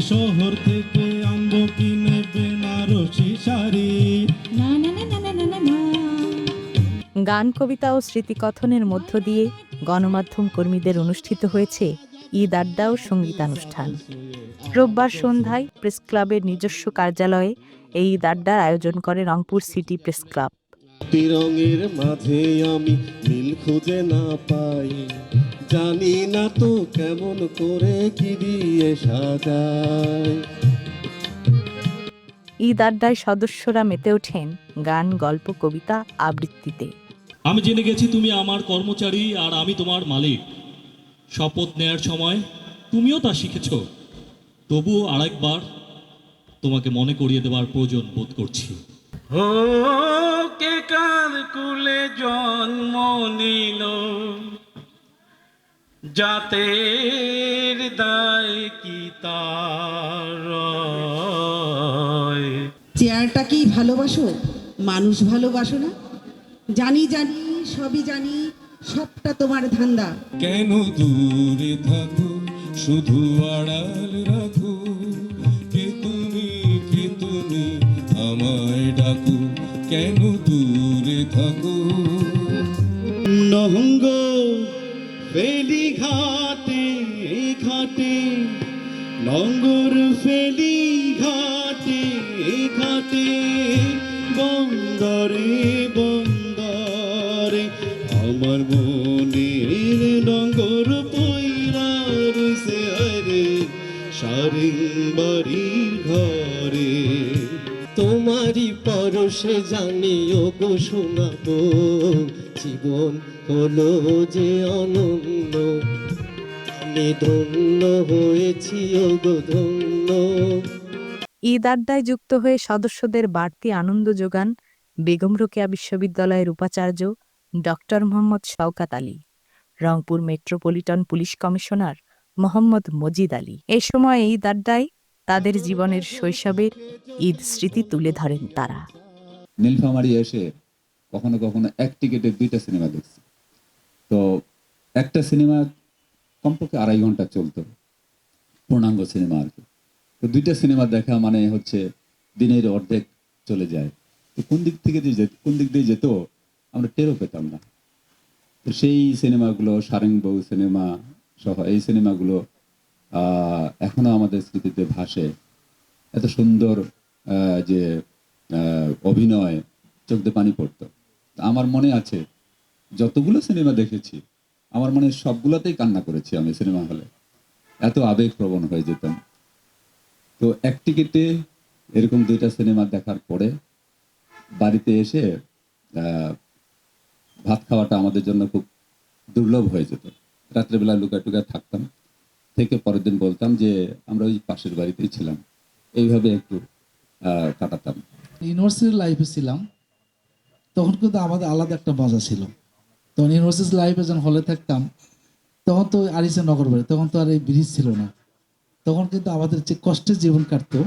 শহর থেকে আনব শাড়ি? গান কবিতা ও স্মৃতিকথনের মধ্য দিয়ে গণমাধ্যম কর্মীদের অনুষ্ঠিত হয়েছে ঈদ আড্ডা ও সঙ্গীতানুষ্ঠান। রোববার সন্ধ্যায় প্রেস ক্লাবের নিজস্ব কার্যালয়ে এই ঈদ আড্ডার আয়োজন করে রংপুর সিটি প্রেস ক্লাব। মাঝে আমি মিল খুঁজে না পাই। জানি না তো কেমন করে কি দিয়ে সাজায়। ঈদ আড্ডায় সদস্যরা মেতে ওঠেন গান গল্প কবিতা আবৃত্তিতে। আমি জেনে গেছি তুমি আমার কর্মচারী আর আমি তোমার মালিক। শপথ নেয়ার সময় তুমিও তা শিখেছ। তবুও আরেকবার তোমাকে মনে করিয়ে দেওয়ার প্রয়োজন বোধ করছি। ও কে কার কুলে জন্ম নিল? জাতের দায় কি তার রয়? চেয়ারটাকেই ভালোবাসো? মানুষ ভালোবাসো না? জানি জানি সবই জানি সবটা তোমার ধান্দা। কেন দূরে থাকো? শুধু আড়াল রাখো। কে তুমি কে তুমি আমায় ডাকো? কেন দূরে থাকো? নহঙ্গ ফেলি ঘাটে ঘাটে, নঙ্গর ফেলি ঘাটে ঘাটে, বন্দরে বন্দরে। আমার মনের নঙ্গর পৈরার সে আরে সারিং বাড়ির পরশে জানিও গো শোনাবো, জীবন হলো যে অনন্য। আমি ধন্য হয়েছি গো ধন্য। ঈদ আড্ডায় যুক্ত হয়ে সদস্যদের বাড়তি আনন্দ যোগান বেগম রোকেয়া বিশ্ববিদ্যালয়ের উপাচার্য doctor Mohammad Shawkat Ali, Rangpur metropolitan police commissioner Mohammad Majid Ali. এ সময় ঈদ আড্ডায় তাদের জীবনের শৈশবের ঈদ স্মৃতি তুলে ধরেন তারা। নীলফামারি এসে কখনো কখনো এক টিকিটে দুইটা সিনেমা দেখছি। তো একটা সিনেমা কমপক্ষে আড়াই ঘণ্টা চলতো পূর্ণাঙ্গ সিনেমা আর কি। তো দুইটা সিনেমা দেখা মানে হচ্ছে দিনের অর্ধেক চলে যায়। তো কোন দিক থেকে যে কোন দিক দিয়ে যেত আমরা টেরও পেতাম না। তো সেই সিনেমাগুলো সারেং বউ সিনেমা সহ এই সিনেমাগুলো আহ, এখনও আমাদের স্মৃতিতে ভাসে। এত সুন্দর যে অভিনয় চোখ দিয়ে পানি পড়তো। আমার মনে আছে, যতগুলো সিনেমা দেখেছি, আমার মনে সবগুলোতেই কান্না করেছি আমি সিনেমা হলে। এত আবেগপ্রবণ হয়ে যেতাম। তো এক টিকিটে এরকম দুইটা সিনেমা দেখার পরে বাড়িতে এসে ভাত খাওয়াটা আমাদের জন্য খুব দুর্লভ হয়ে যেত। রাত্রেবেলা লুকা টুকা থাকতাম। থেকে পরের দিন বলতাম যে, আমরা ওই পাশের বাড়িতেই ছিলাম। এইভাবে একটু কাটাতাম। ইউনিভার্সিটির লাইফে ছিলাম, তখন কিন্তু আমাদের আলাদা একটা মজা ছিল। তখন ইউনিভার্সিটি লাইফে যখন হলে থাকতাম, তখন তো আরিসে নগর বাড়ি, তখন তো আর এই ব্রিজ ছিল না। তখন কিন্তু আমাদের যে কষ্টের জীবন কাটতো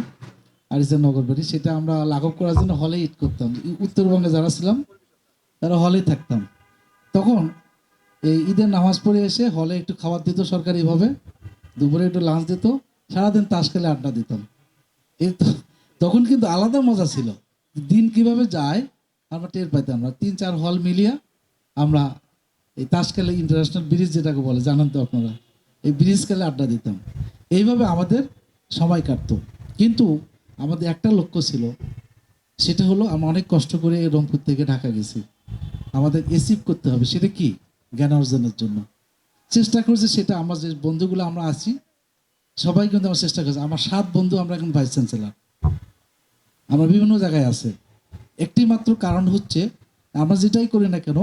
আরিসে নগর বাড়ি, সেটা আমরা লাঘব করার জন্য হলে ইট করতাম। উত্তরবঙ্গে যারা ছিলাম, তারা হলেই থাকতাম। তখন এই ঈদের নামাজ পড়ে এসে হলে একটু খাবার দিত সরকারিভাবে, দুপুরে একটু লাঞ্চ দিত, সারাদিন তাস খেলে আড্ডা দিতাম। এই তো- তখন কিন্তু আলাদা মজা ছিল। দিন কীভাবে যায়, আমরা টের পাইতাম আমরা তিন, চার হল মিলিয়ে আমরা এই তাসকালে ইন্টারন্যাশনাল ব্রিজ যেটাকে বলে, জানেন তো আপনারা? এই ব্রিজ খেলে আড্ডা দিতাম। এইভাবে আমাদের সময় কাটতো। কিন্তু আমাদের একটা লক্ষ্য ছিল, সেটা হলো আমরা অনেক কষ্ট করে এই রংপুর থেকে ঢাকা গেছি। আমাদের এসিভ করতে হবে। সেটা কি? জ্ঞান অর্জনের জন্য। চেষ্টা করছি সেটা, আমার যে বন্ধুগুলো আমরা আছি, সবাই কিন্তু আমার চেষ্টা করছে। আমার সাত বন্ধু আমরা এখন ভাইস চ্যান্সেলার। আমরা বিভিন্ন জায়গায় আছে। একটি মাত্র কারণ হচ্ছে, আমরা যেটাই করি না কেন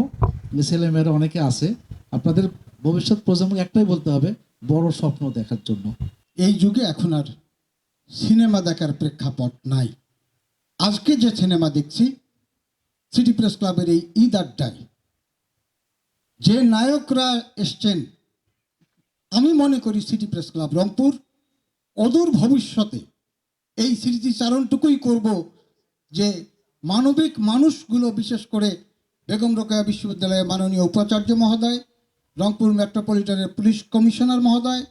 ছেলেমেয়েরা অনেকে আছে, আপনাদের ভবিষ্যৎ প্রজন্মকে একটাই বলতে হবে, বড় স্বপ্ন দেখার জন্য। এই যুগে এখন আর সিনেমা দেখার প্রেক্ষাপট নাই। আজকে যে সিনেমা দেখছি, সিটি প্রেস ক্লাবের এই ঈদ আড্ডায়, যে নায়করা এসছেন, আমি মনে করি সিটি প্রেস ক্লাব রংপুর অদূর ভবিষ্যতে এই স্মৃতিচারণটুকুই করব যে মানবিক মানুষগুলো, বিশেষ করে বেগম রোকেয়া বিশ্ববিদ্যালয়ের মাননীয় উপাচার্য মহোদয়, রংপুর মেট্রোপলিটনের পুলিশ কমিশনার মহোদয়